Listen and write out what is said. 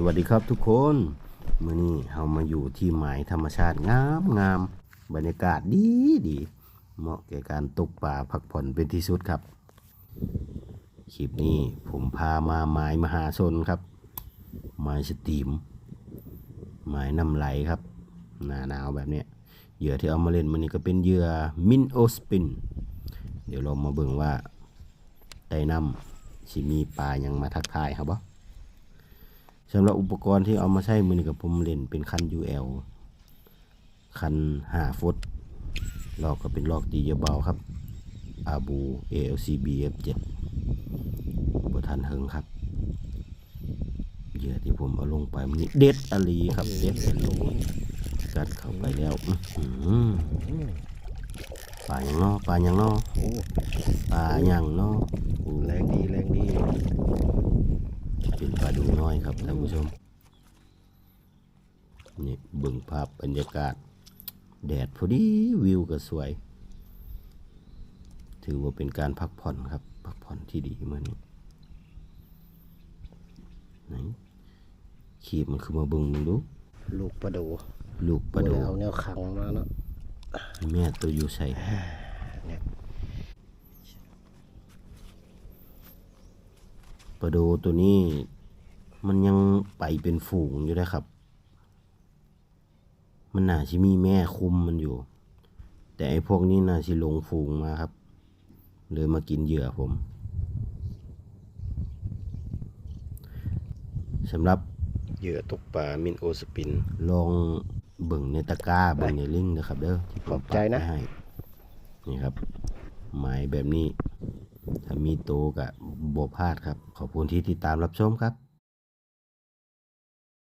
สวัสดีครับทุกคนมื่อนี้เรามาอยู่ที่หมายธรรมชาติงามงามบรรยากาศดีดีเหมาะแก่การตกปลาพักผ่อนเป็นที่สุดครับคลิปนี้ผมพามาหมายมหาชนครับหมายสตรีมหมายน้ำไหลครับหนาหนาวแบบนี้เหยื่อที่เอามาเล่นมันนี้ก็เป็นเหยื่อมินโอสปิน เดี๋ยวเรามาเบิ่งว่าใต้น้ำสิมีปลายังมาทักทายครับบ่ สำหรับอุปกรณ์ที่เอามาใช้มือนี้กับผมเล่นเป็นคัน UL คันหาฟุตลอกก็เป็นลอกดีเยาเบาครับอาบู ALCB F7 บทันเฮงครับเหยื่อที่ผมเอาลงไปมันเด็ดอลีครับเด็ดอลีกัดเข้าไปแล้วปลาอย่างนอปลาอย่างนอปลาอย่างนอโอ้แรงดีแรงดี เป็นปลาดูน้อย ครับท่านผู้ชมนี่เบิ่งภาพบรรยากาศ แดดพอดีวิวก็สวย ถือว่าเป็นการพักผ่อนครับ พักผ่อนที่ดีเมื่อนี้ไหนขีบมันคือมาเบิ่งดู ลูกประดูลูกปลาดูเอาแนวขังมาเนาะแม่ตัวอยู่ใส่เนี่ยปลาดูตัวนี้ มันยังไปเป็นฝูงอยู่นะครับ มันน่าจะมีแม่คุมมันอยู่ แต่ไอ้พวกนี้น่าจะหลงฝูงมาครับ เลยมากินเหยื่อผมสำหรับเหยื่อตกปลามินโอสปิน ลองเบิ่งในตะกร้าเบิ่งในลิงก์นะครับ เด้อที่ผมขอบใจนะปักไว้ให้นี่ครับ หมายแบบนี้ ถ้ามีโตกับบพลาดครับ ขอบคุณที่ติดตามรับชมครับ